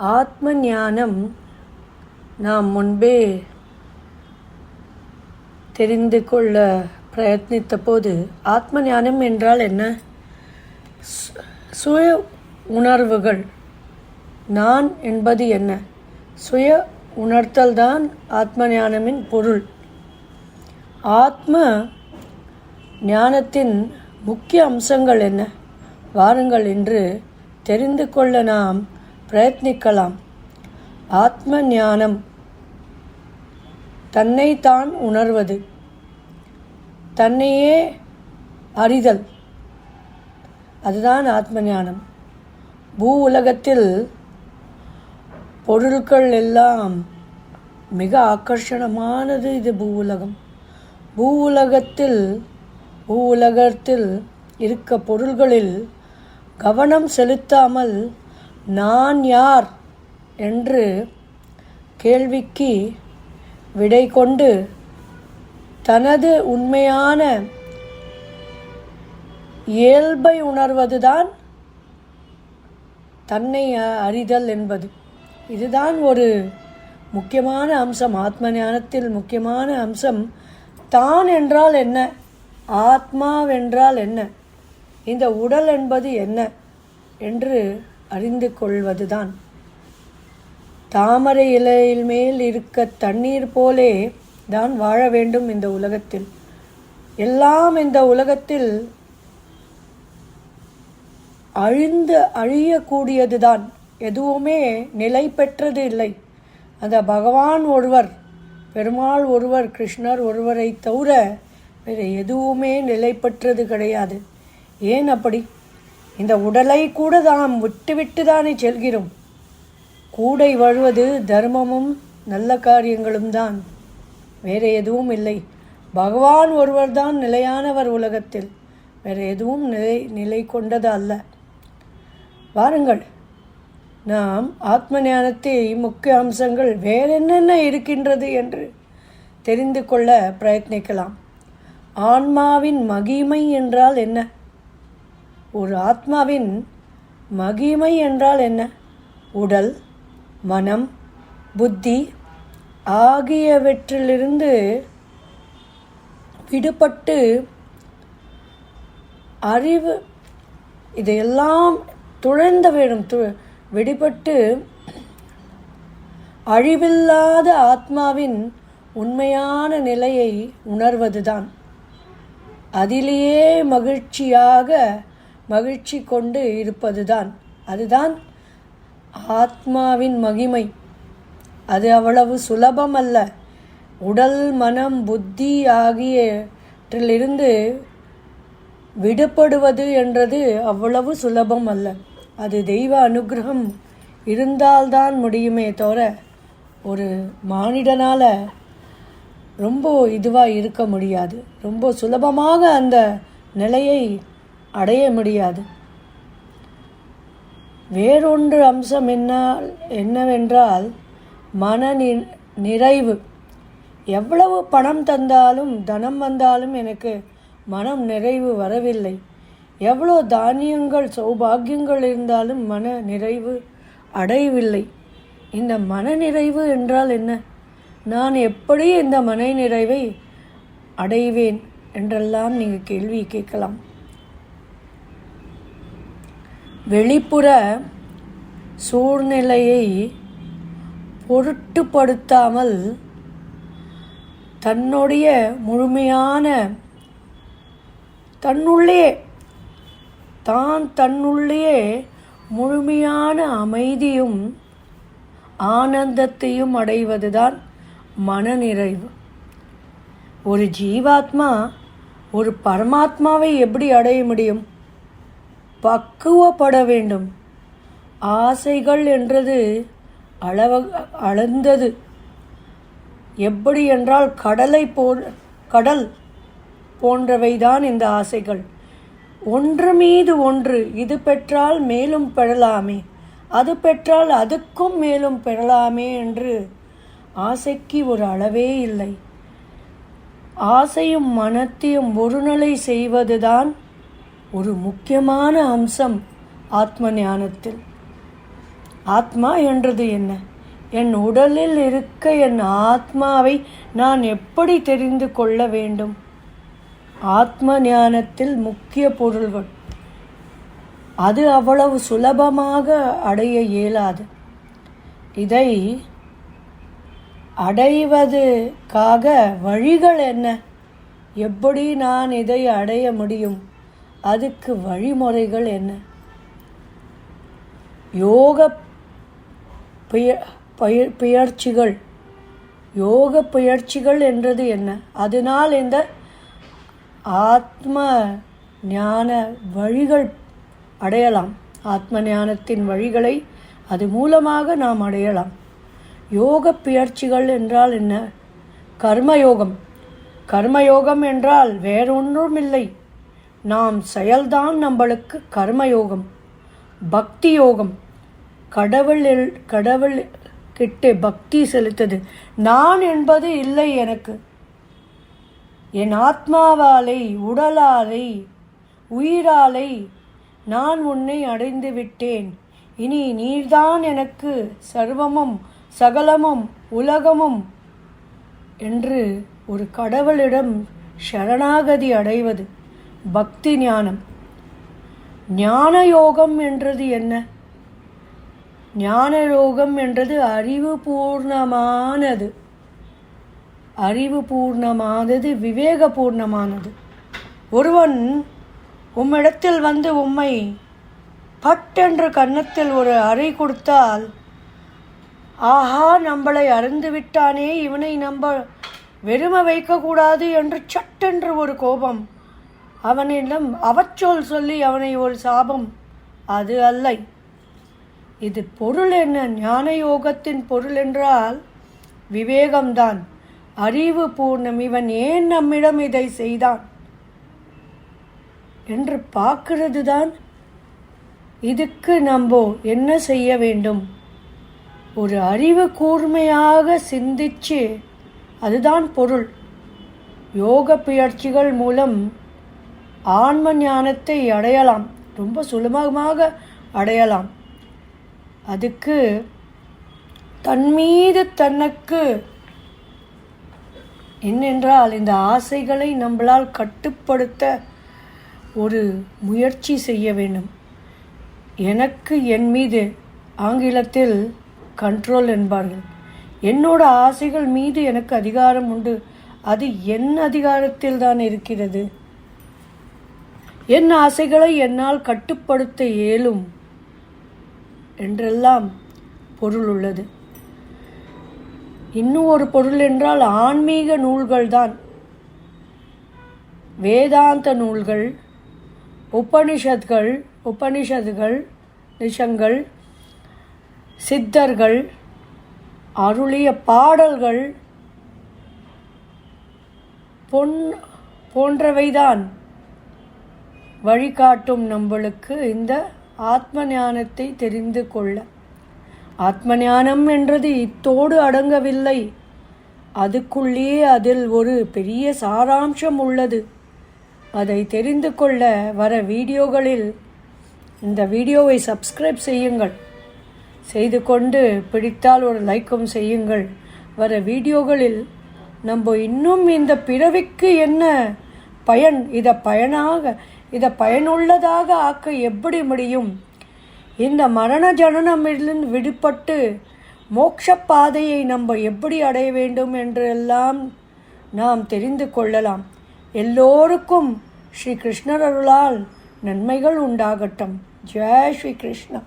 ஆத்ம ஞானம் நாம் முன்பே தெரிந்து கொள்ள பிரயத்னித்த போது ஆத்ம ஞானம் என்றால் என்ன? சு- சுய உணர்வுகள். நான் என்பது என்ன? சுய உணர்த்தல் தான் ஆத்ம ஞானமின் பொருள். ஆத்ம ஞானத்தின் முக்கிய அம்சங்கள் என்ன? வாருங்கள் என்று தெரிந்து கொள்ள நாம் பிரயத்னிக்கலாம். ஆத்ம ஞானம் தன்னைத்தான் உணர்வது. தன்னையே அறிதல். அதுதான் ஆத்ம ஞானம் பூ உலகத்தில் பொருட்கள் எல்லாம் மிக ஆக்கர்ஷணமானது இது பூ உலகம். பூ உலகத்தில் பூ உலகத்தில் இருக்க பொருள்களில் கவனம் செலுத்தாமல் நான் யார் என்று கேள்விக்கு விடை கொண்டு தனது உண்மையான இயல்பை உணர்வதுதான் தன்னை அ- அறிதல் என்பது. இதுதான் ஒரு முக்கியமான அம்சம். ஆத்ம ஞானத்தில் முக்கியமான அம்சம். தான் என்றால் என்ன? ஆத்மாவென்றால் என்ன? இந்த உடல் என்பது என்ன? என்று அறிந்து கொள்வதுதான் தாமரை இலையில் மேல் இருக்க தண்ணீர் போலே தான் வாழ வேண்டும் இந்த உலகத்தில். எல்லாம் இந்த உலகத்தில் அழிந்து அழியக்கூடியதுதான். எதுவுமே நிலை பெற்றது இல்லை. அந்த பகவான் ஒருவர் பெருமாள் ஒருவர் கிருஷ்ணர் ஒருவரை தவிர வேறு எதுவுமே நிலை பெற்றது கிடையாது. ஏன் அப்படி? இந்த உடலை கூட தாம் விட்டுவிட்டு தானே செல்கிறோம். கூடை வழுவது தர்மமும் நல்ல காரியங்களும் தான். வேறு எதுவும் இல்லை. பகவான் ஒருவர் தான் நிலையானவர் உலகத்தில். வேறு எதுவும் நிலை நிலை கொண்டது அல்ல. வாருங்கள். நாம் ஆத்ம ஞானத்தை முக்கிய அம்சங்கள் வேற என்னென்ன இருக்கின்றது என்று தெரிந்து கொள்ள பிரயத்னிக்கலாம். ஆன்மாவின் மகிமை என்றால் என்ன? ஒரு ஆத்மாவின் மகிமை என்றால் என்ன? உடல் மனம் புத்தி ஆகியவற்றிலிருந்து விடுபட்டு அறிவு இதையெல்லாம் துழந்த வேண்டும் து விடுபட்டு அழிவில்லாத ஆத்மாவின் உண்மையான நிலையை உணர்வதுதான். அதிலேயே மகிழ்ச்சியாக மகிழ்ச்சி கொண்டு இருப்பதுதான். அதுதான் ஆத்மாவின் மகிமை. அது அவ்வளவு சுலபம் அல்ல உடல் மனம் புத்தி ஆகியவற்றிலிருந்து விடுபடுவது என்றது அவ்வளவு சுலபம் அல்ல அது தெய்வ அனுகிரகம் இருந்தால்தான் முடியுமே தவிர ஒரு மானிடனால் ரொம்ப இதுவாக இருக்க முடியாது. ரொம்ப சுலபமாக அந்த நிலையை அடைய முடியாது. வேறொன்று அம்சம் என்ன என்னவென்றால் மன நி- நிறைவு. எவ்வளவு பணம் தந்தாலும் தனம் வந்தாலும் எனக்கு மனம் நிறைவு வரவில்லை. எவ்வளோ தானியங்கள் சௌபாகியங்கள் இருந்தாலும் மன நிறைவு அடையவில்லை. இந்த மன நிறைவு என்றால் என்ன? நான் எப்படி இந்த மன நிறைவை அடைவேன்? என்றெல்லாம் நீங்கள் கேள்வி கேட்கலாம். வெளிப்புற சூழ்நிலையை பொருட்டுப்படுத்தாமல் தன்னுடைய முழுமையான தன்னுள்ளே தான் தன்னுள்ளே முழுமையான அமைதியும் ஆனந்தத்தையும் அடைவதுதான் மனநிறைவு. ஒரு ஜீவாத்மா ஒரு பரமாத்மாவை எப்படி அடைய முடியும்? பக்குவப்பட வேண்டும் ஆசைகள் என்றது அளவ அளந்தது. எப்படி என்றால் கடலை போ கடல் போன்றவைதான் இந்த ஆசைகள். ஒன்று மீது ஒன்று இது பெற்றால் மேலும் பெறலாமே. அது பெற்றால் அதுக்கும் மேலும் பெறலாமே என்று ஆசைக்கு ஒரு அளவே இல்லை. ஆசையும் மனத்தையும் ஒருநிலை செய்வதுதான் ஒரு முக்கியமான அம்சம் ஆத்ம ஞானத்தில் ஆத்மா என்றது என்ன? என் உடலில் இருக்க என் ஆத்மாவை நான் எப்படி தெரிந்து கொள்ள வேண்டும்? ஆத்ம ஞானத்தில் முக்கிய பொருள்கள். அது அவ்வளவு சுலபமாக அடைய இயலாது. இதை அடைவதுக்காக வழிகள் என்ன? எப்படி நான் இதை அடைய முடியும்? அதுக்கு வழிமுறைகள் என்ன? யோக பெய பெயர்ச்சிகள். யோக பெயர்ச்சிகள் என்றது என்ன? அதனால் இந்த ஆத்ம ஞான வழிகள் அடையலாம். ஆத்ம ஞானத்தின் வழிகளை அது மூலமாக நாம் அடையலாம். யோக பெயர்ச்சிகள் என்றால் என்ன? கர்மயோகம். கர்மயோகம் என்றால் வேறொன்றும் இல்லை நாம் செயல்தான் நம்மளுக்கு கர்மயோகம் பக்தி யோகம் கடவுள் கடவுள் கிட்ட பக்தி செலுத்தது. நான் என்பது இல்லை எனக்கு. என் ஆத்மாவாலை உடலாலை உயிராலை நான் உன்னை அடைந்து விட்டேன். இனி நீர்தான் எனக்கு சர்வமும் சகலமும் உலகமும் என்று ஒரு கடவுளிடம் சரணாகதி அடைவது. பக்தி ஞானம். ஞான யோகம் என்றது என்ன? ஞான யோகம் என்றது அறிவு பூர்ணமானது. அறிவு பூர்ணமானது விவேக பூர்ணமானது. ஒருவன் உம்மிடத்தில் வந்து உம்மை பட்டென்று கன்னத்தில் ஒரு அறை கொடுத்தால் ஆஹா நம்மளை அறிந்து விட்டானே இவனை நம்ப வெறுமை வைக்கக்கூடாது என்று சட்டென்று ஒரு கோபம் அவனிடம் அவச்சொல் சொல்லி அவனை ஒரு சாபம். அது அல்ல. இது பொருள் என்ன? ஞான யோகத்தின் பொருள் என்றால் விவேகம்தான். அறிவு பூர்ணம். இவன் ஏன் நம்மிடம் இதை செய்தான்? என்று பார்க்கிறது தான் இதுக்கு நம்போ என்ன செய்ய வேண்டும்? ஒரு அறிவு கூர்மையாக சிந்திச்சு அதுதான் பொருள். யோக பயிற்சிகள் மூலம் ஆன்ம ஞானத்தை அடையலாம். ரொம்ப சுலபமாக அடையலாம். அதுக்கு தன்மீது தனக்கு என்னென்றால் இந்த ஆசைகளை நம்மளால் கட்டுப்படுத்த ஒரு முயற்சி செய்ய வேண்டும். எனக்கு என் மீது ஆங்கிலத்தில் கண்ட்ரோல் என்பார்கள். என்னோட ஆசைகள் மீது எனக்கு அதிகாரம் உண்டு. அது என் அதிகாரத்தில் தான் இருக்கிறது. என் ஆசைகளை என்னால் கட்டுப்படுத்த இயலும் என்றெல்லாம் பொருள் உள்ளது. இன்னும் ஒரு பொருள் என்றால் ஆன்மீக நூல்கள்தான் வேதாந்த நூல்கள் உபனிஷத்கள் உபனிஷத்துகள் நிஷங்கள் சித்தர்கள் அருளிய பாடல்கள் பொன் போன்றவைதான். வழிகாட்டும் நம்மளுக்கு இந்த ஆத்ம ஞானத்தை தெரிந்து கொள்ள. ஆத்ம ஞானம் என்றது இத்தோடு அடங்கவில்லை. அதுக்குள்ளே அதில் ஒரு பெரிய சாராம்சம் உள்ளது. அதை தெரிந்து கொள்ள வர வீடியோகளில் இந்த வீடியோவை சப்ஸ்கிரைப் செய்யுங்கள். செய்து கொண்டு பிடித்தால் ஒரு லைக்கும் செய்யுங்கள். வர வீடியோகளில் நம்ம இன்னும் இந்த பிறவிக்கு என்ன பயன் இதை பயனாக இதை பயனுள்ளதாக ஆக்க எப்படி முடியும்? இந்த மரண ஜனனமிலிருந்து விடுபட்டு மோட்ச பாதையை நம்ம எப்படி அடைய வேண்டும் என்றெல்லாம் நாம் தெரிந்து கொள்ளலாம். எல்லோருக்கும் ஸ்ரீ கிருஷ்ணர் அருளால் நன்மைகள் உண்டாகட்டும். ஜெய் ஸ்ரீ கிருஷ்ணா.